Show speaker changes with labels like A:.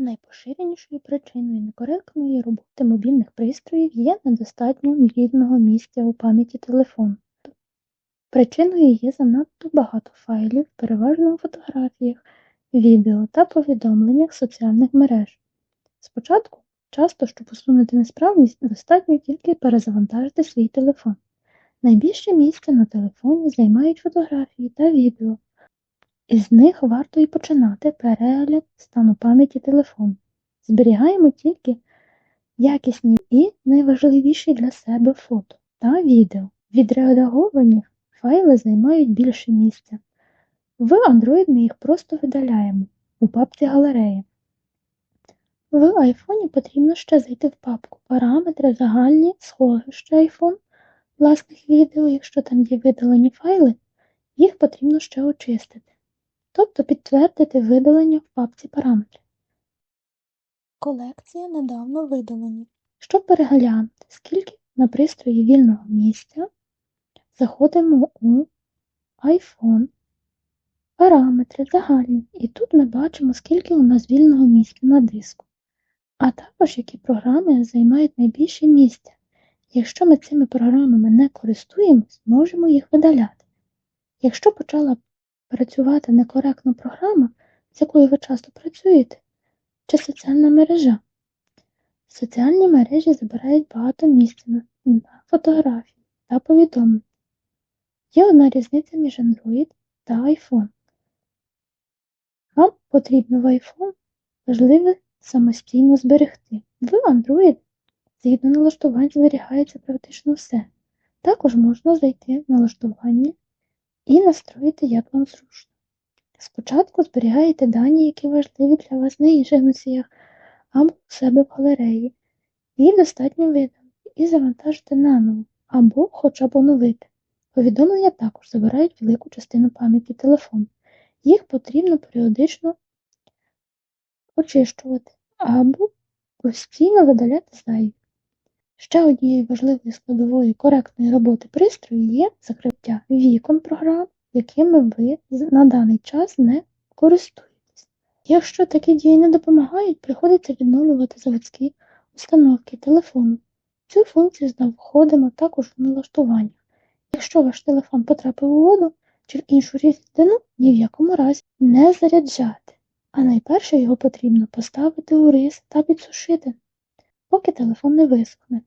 A: Найпоширенішою причиною некоректної роботи мобільних пристроїв є недостатньо вільного місця у пам'яті телефону. Причиною є занадто багато файлів, переважно у фотографіях, відео та повідомленнях соціальних мереж. Спочатку, часто, щоб усунути несправність, достатньо тільки перезавантажити свій телефон. Найбільше місця на телефоні займають фотографії та відео. Із них варто і починати перегляд стану пам'яті телефону. Зберігаємо тільки якісні і найважливіші для себе фото та відео. Відредаговані файли займають більше місця. В Android ми їх просто видаляємо у папці галереї. В iPhone потрібно ще зайти в папку Параметри, загальні, сховище iPhone, власних відео, якщо там є видалені файли, їх потрібно ще очистити. Тобто підтвердити видалення в папці параметри. Колекція недавно видалені. Щоб переглянути, скільки на пристрої вільного місця, заходимо у iPhone, параметри, загальні, і тут ми бачимо, скільки у нас вільного місця на диску, а також які програми займають найбільше місця. Якщо ми цими програмами не користуємось, можемо їх видаляти. Якщо почала працювати некоректно програма, з якою ви часто працюєте, чи соціальна мережа. Соціальні мережі забирають багато місця на, фотографії та повідомлення. Є одна різниця між Android та iPhone. Вам потрібно в iPhone важливе самостійно зберегти. В Android згідно налаштувань зберігається практично все. Також можна зайти в налаштування і настроїти, як вам зручно. Спочатку зберігаєте дані, які важливі для вас на інших носіях або у себе в галереї. Їх достатньо видалити і завантажити наново або хоча б оновити. Повідомлення також забирають велику частину пам'яті телефону. Їх потрібно періодично очищувати або постійно видаляти зайві. Ще однією важливою складовою коректної роботи пристрою є закриття вікон програм, якими ви на даний час не користуєтесь. Якщо такі дії не допомагають, приходиться відновлювати заводські установки телефону. Цю функцію знаходимо також у налаштуваннях. Якщо ваш телефон потрапив у воду чи в іншу рідину, ні в якому разі не заряджати, а найперше його потрібно поставити у рис та підсушити, поки телефон не висохне.